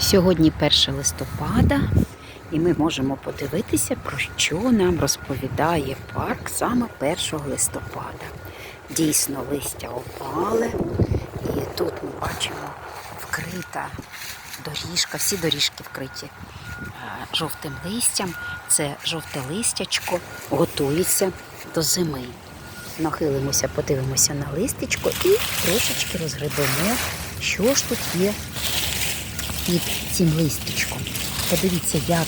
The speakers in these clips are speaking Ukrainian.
Сьогодні 1 листопада, і ми можемо подивитися, про що нам розповідає парк саме 1 листопада. Дійсно, листя опали, і тут ми бачимо вкрита доріжка, всі доріжки вкриті е, жовтим листям. Це жовте листячко готується до зими. Нахилимося, подивимося на листечко і трошечки розгребемо, що ж тут є під цим листочком. Подивіться, як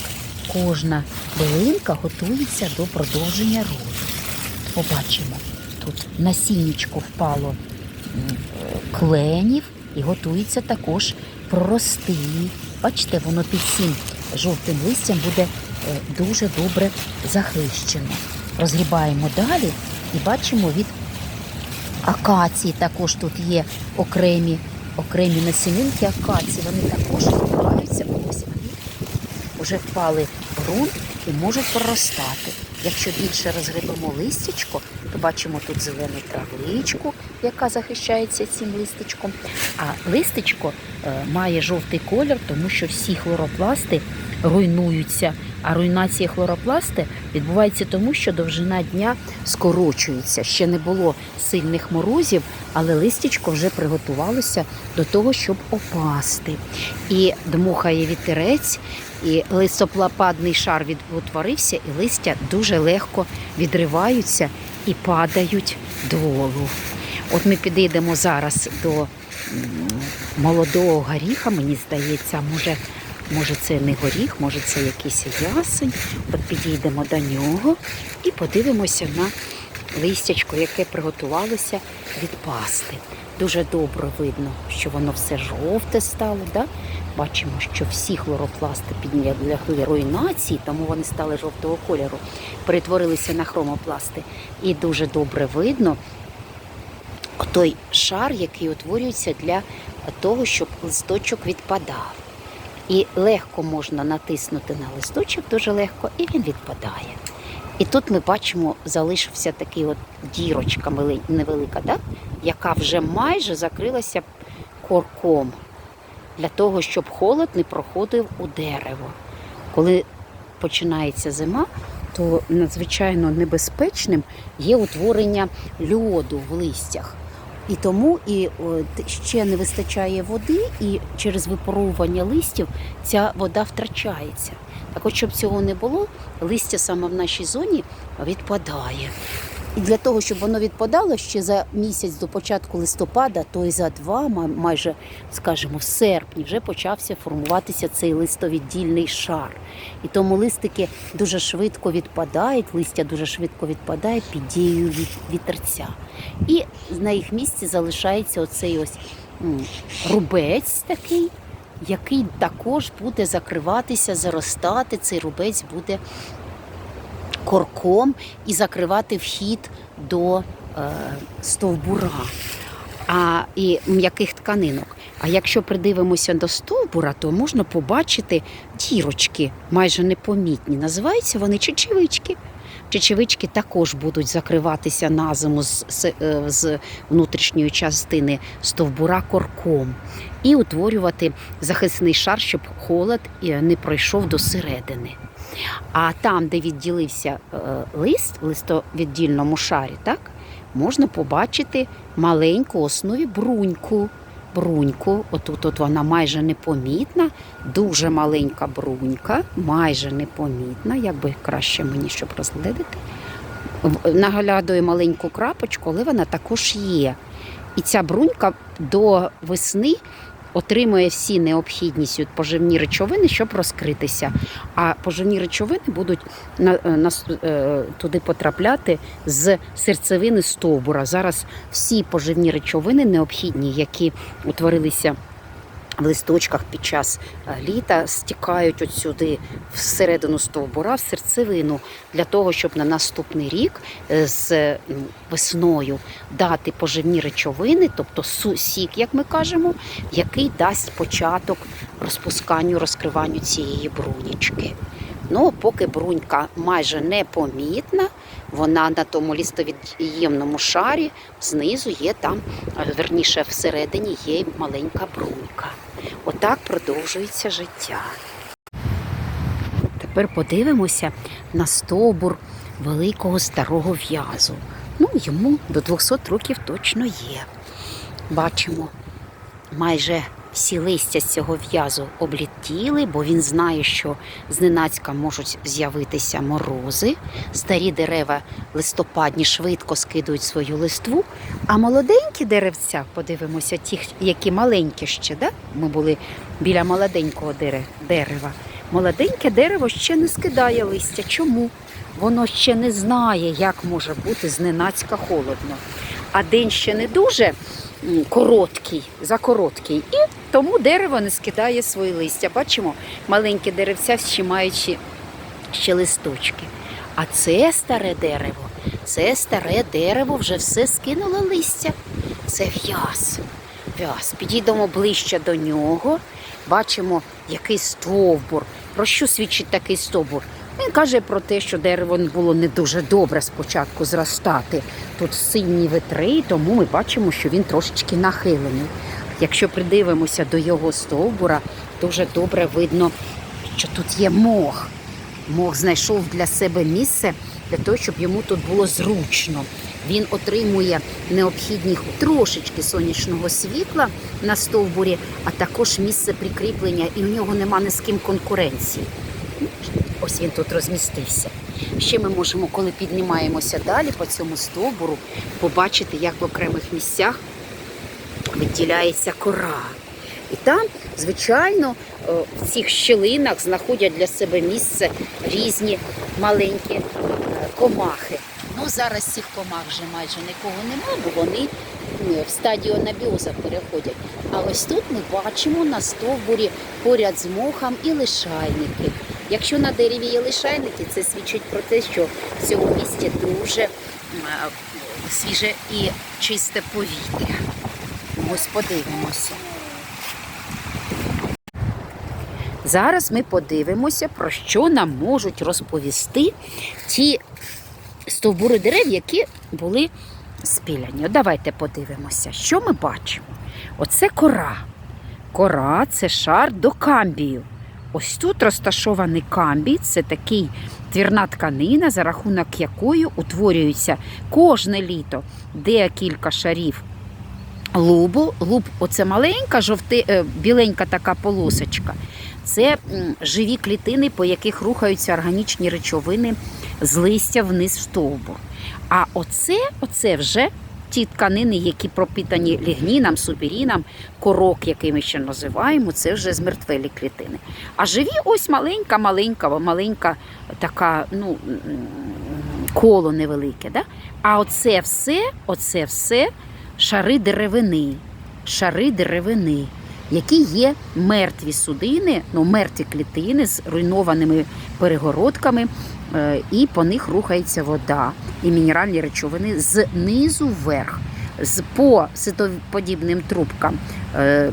кожна билинка готується до продовження роду. Побачимо, тут насіннячко впало кленів і готується також прорости. Бачите, воно під цим жовтим листям буде е, дуже добре захищено. Розгрібаємо далі і бачимо від акації також тут є окремі, окремі насінинки акації. Вони також збираються. Ось вони вже впали ґрунт і можуть проростати. Якщо більше розгребемо листячко, то бачимо тут зелену травичку, яка захищається цим листочком. А листечко е, має жовтий колір, тому що всі хлоропласти руйнуються. А руйнація хлоропласти відбувається тому, що довжина дня скорочується. Ще не було сильних морозів, але листячко вже приготувалося до того, щоб опасти. І дмухає вітерець, і листопадний шар утворився, і листя дуже легко відриваються і падають долу. От ми підійдемо зараз до молодого горіха, мені здається, може, може це не горіх, може це якийсь ясень. От підійдемо до нього і подивимося на листячко, яке приготувалося відпасти. Дуже добре видно, що воно все жовте стало. Да? Бачимо, що всі хлоропласти підлягли руйнації, тому вони стали жовтого кольору, перетворилися на хромопласти. І дуже добре видно той шар, який утворюється для того, щоб листочок відпадав. І легко можна натиснути на листочок, дуже легко, і він відпадає. І тут ми бачимо, залишився такий от дірочка невелика, да? яка вже майже закрилася корком для того, щоб холод не проходив у дерево. Коли починається зима, то надзвичайно небезпечним є утворення льоду в листях. І тому і от, ще не вистачає води, і через випаровування листів ця вода втрачається. Так от, щоб цього не було, листя саме в нашій зоні відпадає. І для того, щоб воно відпадало ще за місяць до початку листопада, то й за два, майже, скажімо, в серпні вже почався формуватися цей листовіддільний шар. І тому листики дуже швидко відпадають, листя дуже швидко відпадає під дією вітерця. І на їх місці залишається оцей ось рубець такий, який також буде закриватися, заростати. Цей рубець буде корком і закривати вхід до е, стовбура а, і м'яких тканинок. А якщо придивимося до стовбура, то можна побачити дірочки, майже непомітні. Називаються вони чечевички. Чечевички також будуть закриватися на зиму з, з, е, з внутрішньої частини стовбура корком і утворювати захисний шар, щоб холод е, не пройшов до середини. А там, де відділився е, лист в листовіддільному шарі, так, можна побачити маленьку основі бруньку. Бруньку, отут от вона майже непомітна, дуже маленька брунька, майже непомітна, як би краще мені, щоб розглядати. Наглядує маленьку крапочку, але вона також є. І ця брунька до весни отримує всі необхідні поживні речовини, щоб розкритися. А поживні речовини будуть на, е, на, е, туди потрапляти з серцевини стовбура. Зараз всі поживні речовини необхідні, які утворилися в листочках під час е, літа, стікають от сюди всередину стовбура, в серцевину, для того, щоб на наступний рік е, з весною дати поживні речовини, тобто су- сік, як ми кажемо, який дасть початок розпусканню, розкриванню цієї брунічки. Ну, поки брунька майже непомітна, вона на тому лістовід'ємному шарі знизу є там, е, верніше всередині є маленька брунька. Отак продовжується життя. Тепер подивимося на стовбур великого старого в'язу. Ну, йому до 200 років точно є. Бачимо, майже всі листя з цього в'язу облітіли, бо він знає, що зненацька можуть з'явитися морози. Старі дерева листопадні швидко скидують свою листву, а молоденькі деревця, подивимося, ті, які маленькі ще, да? ми були біля молоденького дерева. Молоденьке дерево ще не скидає листя. Чому? Воно ще не знає, як може бути зненацька холодно. А день ще не дуже короткий, закороткий, і тому дерево не скидає свої листя. Бачимо, маленькі деревця ще маючи ще листочки. А це старе дерево, це старе дерево вже все скинуло листя. Це в'яз. В'яз. Підійдемо ближче до нього. Бачимо, який стовбур. Про що свідчить такий стовбур? Він каже про те, що дерево було не дуже добре спочатку зростати. Тут сильні вітри, тому ми бачимо, що він трошечки нахилений. Якщо придивимося до його стовбура, дуже добре видно, що тут є мох. Мох знайшов для себе місце для того, щоб йому тут було зручно. Він отримує необхідні трошечки сонячного світла на стовбурі, а також місце прикріплення, і в нього нема ні з ким конкуренції. Ось він тут розмістився. Ще ми можемо, коли піднімаємося далі по цьому стовбуру, побачити, як в окремих місцях виділяється кора. І там, звичайно, е, в цих щілинах знаходять для себе місце різні маленькі е, комахи. Ну, зараз цих комах вже майже нікого нема, бо вони в стадію анабіоза переходять. А ось тут ми бачимо на стовбурі поряд з мохом і лишайники. Якщо на дереві є лишайники, це свідчить про те, що в цьому місті дуже свіже і чисте повітря. Ось подивимося. Зараз ми подивимося, про що нам можуть розповісти ті стовбури дерев, які були спіляні. Давайте подивимося, що ми бачимо. Оце кора. Кора це шар до камбію. Ось тут розташований камбій, це такий твірна тканина, за рахунок якої утворюється кожне літо декілька шарів лубу. Луб оце маленька, жовти, е, біленька така полосочка. Це живі клітини, по яких рухаються органічні речовини з листя вниз в стовбур. А оце, оце вже ті тканини, які пропитані лігніном, субіріном, корок, який ми ще називаємо, це вже змертвелі клітини. А живі ось маленька, маленька, маленька така, ну, коло невелике. Да? А оце все, оце все шари деревини, шари деревини, які є мертві судини, ну, мертві клітини з руйнованими перегородками, і по них рухається вода і мінеральні речовини знизу вверх, з по ситоподібним трубкам. е,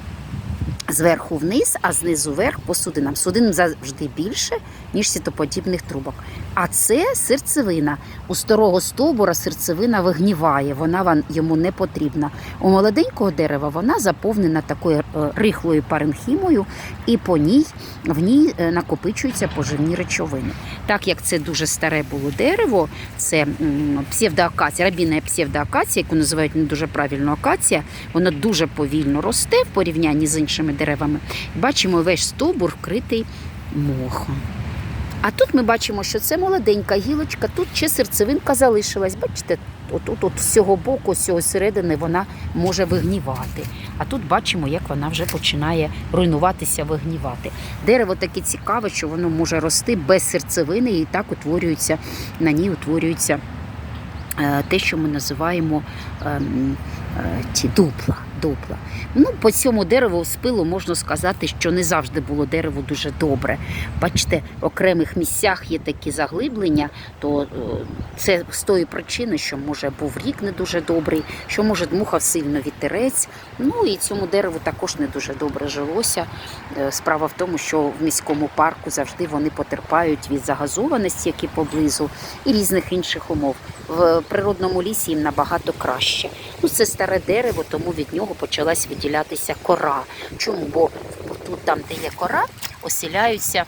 Зверху вниз, а знизу вверх по судинам. Судин завжди більше, ніж сітоподібних трубок. А це серцевина. У старого стовбура серцевина вигніває, вона вам- йому не потрібна. У молоденького дерева вона заповнена такою е, рихлою паренхімою, і по ній в ній е, накопичуються поживні речовини. Так як це дуже старе було дерево, це псевдоакація, рабінна псевдоакація, яку називають не дуже правильно акація, вона дуже повільно росте в порівнянні з іншими деревами. Бачимо, весь стовбур вкритий мохом. А тут ми бачимо, що це молоденька гілочка, тут ще серцевинка залишилась. Бачите, отут от з цього боку, з цього середини вона може вигнівати. А тут бачимо, як вона вже починає руйнуватися, вигнівати. Дерево таке цікаве, що воно може рости без серцевини, і так утворюється, на ній утворюється е, те, що ми називаємо ем, е, ті дупла. Дупла. Ну, по цьому дереву з пилу можна сказати, що не завжди було дерево дуже добре. Бачите, в окремих місцях є такі заглиблення, то е, це з тої причини, що може був рік не дуже добрий, що може дмухав сильно вітерець. Ну і цьому дереву також не дуже добре жилося. Е, Справа в тому, що в міському парку завжди вони потерпають від загазованості, які поблизу, і різних інших умов. В природному лісі їм набагато краще. Ну, це старе дерево, тому від нього почалась виділятися кора. Чому? Бо тут, там, де є кора, оселяються,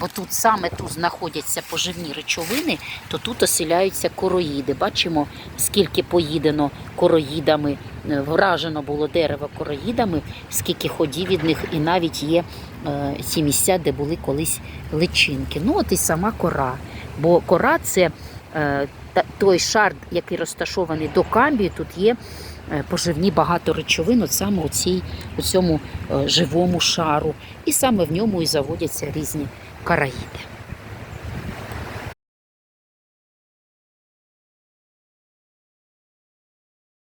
бо тут саме тут знаходяться поживні речовини, то тут оселяються короїди. Бачимо, скільки поїдено короїдами, е, вражено було дерево короїдами, скільки ходів від них, і навіть є е, ті місця, де були колись личинки. Ну, от і сама кора. Бо кора це той шар, який розташований до камбію, тут є е, поживні багато речовин, от саме у, цій, у цьому е, живому шару. І саме в ньому і заводяться різні караїди.